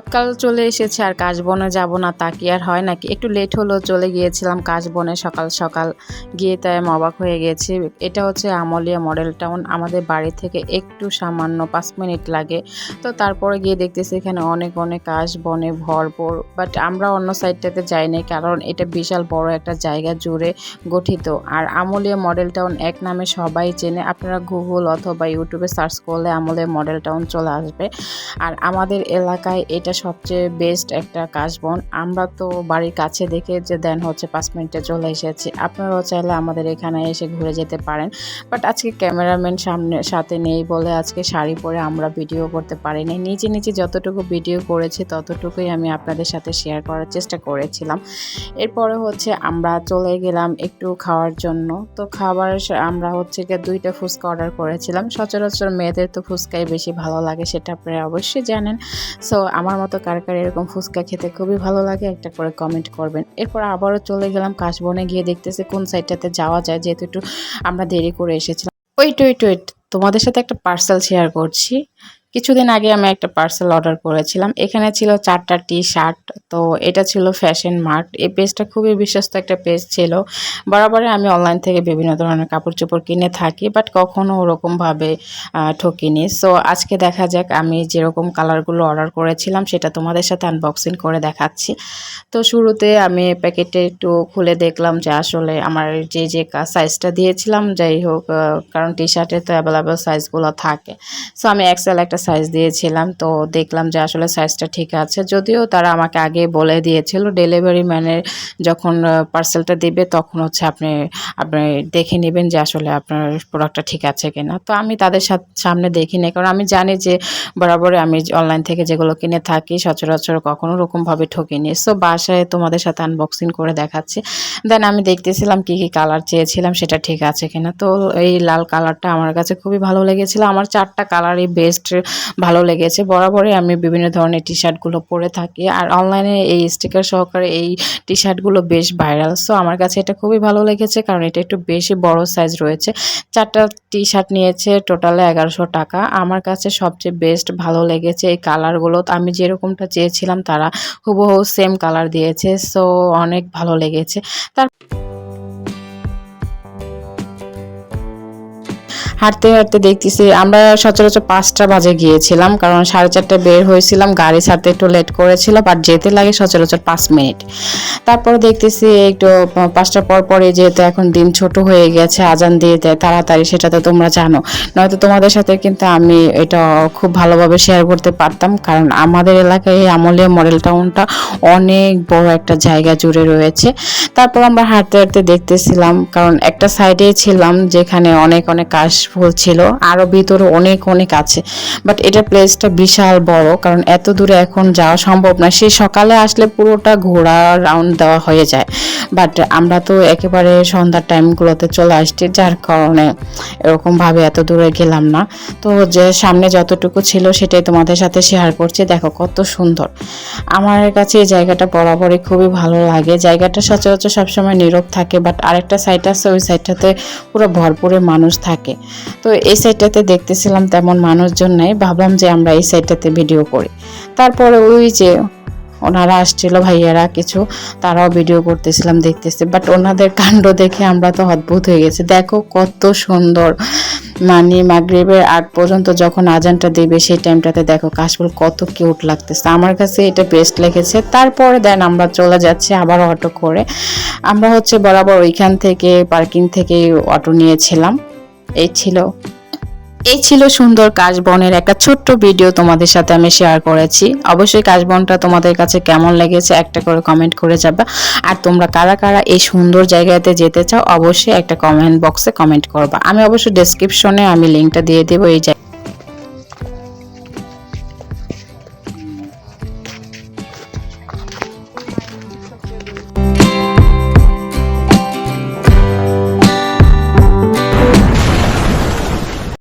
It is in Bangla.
সকাল চলে এসেছে আর কাজ বনে যাব না তা কি আর হয় নাকি? একটু লেট হলো, চলে গিয়েছিলাম কাজ বনে সকাল সকাল। গিয়ে তাই আমি অবাক হয়ে গেছি। এটা হচ্ছে আমলিয়া মডেল টাউন। আমাদের বাড়ি থেকে একটু সামান্য পাঁচ মিনিট লাগে। তো তারপরে গিয়ে দেখতেছি এখানে অনেক অনেক কাজ বনে ভরপুর। বাট আমরা অন্য সাইডটাতে যাইনি কারণ এটা বিশাল বড় একটা জায়গা জুড়ে গঠিত। আর আমলিয়া মডেল টাউন এক নামে সবাই চেনে। আপনারা গুগল অথবা ইউটিউবে সার্চ করলে আমলিয়া মডেল টাউন চলে আসবে। আর আমাদের এলাকায় এটা সবচেয়ে বেস্ট একটা কাশবন আমরা তো বাড়ির কাছে দেখে যে দেন হচ্ছে পাঁচ মিনিটে চলে এসেছি। আপনারাও চাইলে আমাদের এখানে এসে ঘুরে যেতে পারেন। বাট আজকে ক্যামেরাম্যান সামনে, সাথে নেই বলে আজকে শাড়ি পরে আমরা ভিডিও করতে পারিনি। নিচে নিচে যতটুকু ভিডিও করেছি, ততটুকুই আমি আপনাদের সাথে শেয়ার করার চেষ্টা করেছিলাম। এরপরে হচ্ছে আমরা চলে গেলাম একটু খাওয়ার জন্য। তো খাবার আমরা হচ্ছে গিয়ে দুইটা ফুচকা অর্ডার করেছিলাম। সচরাচর মেয়েদের তো ফুচকাই বেশি ভালো লাগে, সেটা আপনারা অবশ্যই জানেন। সো আমার মতো কার কার এরকম ফুচকা খেতে খুবই ভালো লাগে, একটা করে কমেন্ট করবেন। এরপর আবারও চলে গেলাম কাশবনে গিয়ে দেখতেছি কোন সাইডটাতে যাওয়া যায়, যেহেতু একটু আমরা দেরি করে এসেছিলাম। ওয়েট ওয়েট ওয়েট তোমাদের সাথে একটা পার্সেল শেয়ার করছি। কিছুদিন আগে আমি একটা পার্সেল অর্ডার করেছিলাম। এখানে ছিল চারটা টি শার্ট তো এটা ছিল ফ্যাশন মার্ট এই পেজটা খুবই বিশ্বস্ত একটা পেজ ছিল। বরাবরই আমি অনলাইন থেকে বিভিন্ন ধরনের কাপড় চোপড় কিনে থাকি বাট কখনও ওরকমভাবে ঠকিনি। সো আজকে দেখা যাক, আমি যেরকম কালারগুলো অর্ডার করেছিলাম, সেটা তোমাদের সাথে আনবক্সিং করে দেখাচ্ছি। তো শুরুতে আমি প্যাকেটে একটু খুলে দেখলাম যে আসলে আমার যে যে সাইজটা দিয়েছিলাম, যাই হোক কারণ টি শার্টে তো অ্যাভেলেবেল সাইজগুলো থাকে। সো আমি এক্সেল একটা সাইজ দিয়েছিলাম, তো দেখলাম যে আসলে সাইজটা ঠিক আছে। যদিও তারা আমাকে আগে বলে দিয়েছিল ডেলিভারি ম্যানের যখন পার্সেলটা দিবে তখন হচ্ছে আপনি আপনি দেখে নেবেন যে আসলে আপনার প্রোডাক্টটা ঠিক আছে কিনা। তো আমি তাদের সাথ- সামনে দেখি না কারণ আমি জানি যে বরাবরই আমি অনলাইন থেকে যেগুলো কিনে থাকি, সচরাচর কখনো ওরকমভাবে ঠকিনি। সো বাসায় তোমাদের সাথে আনবক্সিং করে দেখাচ্ছি। দেন আমি দেখতেছিলাম কি কি কালার চেয়েছিলাম, সেটা ঠিক আছে কিনা। তো এই লাল কালারটা আমার কাছে খুবই ভালো লেগেছিল। আমার চারটা কালারই বেস্ট ভালো লেগেছে। বরাবরই আমি বিভিন্ন ধরনের টি শার্টগুলো পরে থাকি। আর অনলাইনে এই স্টিকার সহকারে এই টি শার্টগুলো বেশ ভাইরাল সো আমার কাছে এটা খুবই ভালো লেগেছে কারণ এটা একটু বেশি বড় সাইজ রয়েছে। চারটা টি শার্ট নিয়েছে টোটালে এগারোশো টাকা। আমার কাছে সবচেয়ে বেস্ট ভালো লেগেছে এই কালারগুলো আমি যেরকমটা চেয়েছিলাম তারা হুবহু সেম কালার দিয়েছে। সো অনেক ভালো লেগেছে। তার হাঁটতে হাঁটতে দেখতেছি, আমরা সচরাচর পাঁচটা বাজে গিয়েছিলাম, কারণ সাড়ে চারটায় বের হয়েছিলাম, গাড়ি সাথে একটু লেট করেছিল বাট যেতে লাগে সচরাচর পাঁচ মিনিট। তারপরে দেখতেছি একটু পাঁচটার পর পরে যেহেতু এখন দিন ছোট হয়ে গেছে, আজান দিয়ে দেয় তাড়াতাড়ি, সেটা তো তোমরা জানো। নয়তো তোমাদের সাথে কিন্তু আমি এটা খুব ভালোভাবে শেয়ার করতে পারতাম, কারণ আমাদের এলাকায় এই আমলিয়া মডেল টাউনটা অনেক বড় একটা জায়গা জুড়ে রয়েছে। তারপর আমরা হাঁটতে হাঁটতে দেখতেছিলাম, কারণ একটা সাইডে ছিলাম, যেখানে অনেক অনেক কাশ ফুল ছিল, আরও ভিতরে অনেক অনেক আছে। বাট এটা প্লেসটা বিশাল বড়, কারণ এত দূরে এখন যাওয়া সম্ভব না। সেই সকালে আসলে পুরোটা ঘোরা রাউন্ড দেওয়া হয়ে যায়। বাট আমরা তো একেবারে সন্ধ্যার টাইমগুলোতে চলে আসছি, যার কারণে এরকমভাবে এত দূরে গেলাম না। তো যে সামনে যতটুকু ছিল সেটাই তোমাদের সাথে শেয়ার করছি। দেখো কত সুন্দর। আমার কাছে এই জায়গাটা বরাবরই খুবই ভালো লাগে। জায়গাটা সচরাচর সবসময় নীরব থাকে বাট আরেকটা সাইড আছে, ওই সাইডটাতে পুরো ভরপুরে মানুষ থাকে। তো এই সাইডটাতে দেখতেছিলাম তেমন মানুষজন নেই, ভাবলাম যে আমরা এই সাইডটাতে ভিডিও করি। তারপরে ওই যে ওনারা আসছিল, ভাইয়ারা কিছু, তারাও ভিডিও করতেছিলাম, দেখতেছি। বাট ওনাদের কাণ্ড দেখে আমরা তো অদ্ভুত হয়ে গেছি। দেখো কত সুন্দর। মানে মাগরিবের আগ পর্যন্ত যখন আজানটা দেবে সেই টাইমটাতে দেখো কাশফুল কত কিউট লাগতেছে। আমার কাছে এটা বেস্ট লেগেছে। তারপরে দেন আমরা চলে যাচ্ছি আবার অটো করে। আমরা হচ্ছে বরাবর ওইখান থেকে, পার্কিং থেকে অটো নিয়েছিলাম। এই ছিল। এই ছিল সুন্দর কাশবনের একটা ছোট্ট ভিডিও তোমাদের সাথে আমি শেয়ার করেছি। অবশ্যই কাশবনটা তোমাদের কাছে কেমন লেগেছে একটা করে কমেন্ট করে যাবে। আর তোমরা কারা কারা এই সুন্দর জায়গাতে যেতে চাও, অবশ্যই একটা কমেন্ট বক্সে কমেন্ট করবা। আমি অবশ্যই ডেসক্রিপশনে আমি লিঙ্কটা দিয়ে দেবো এই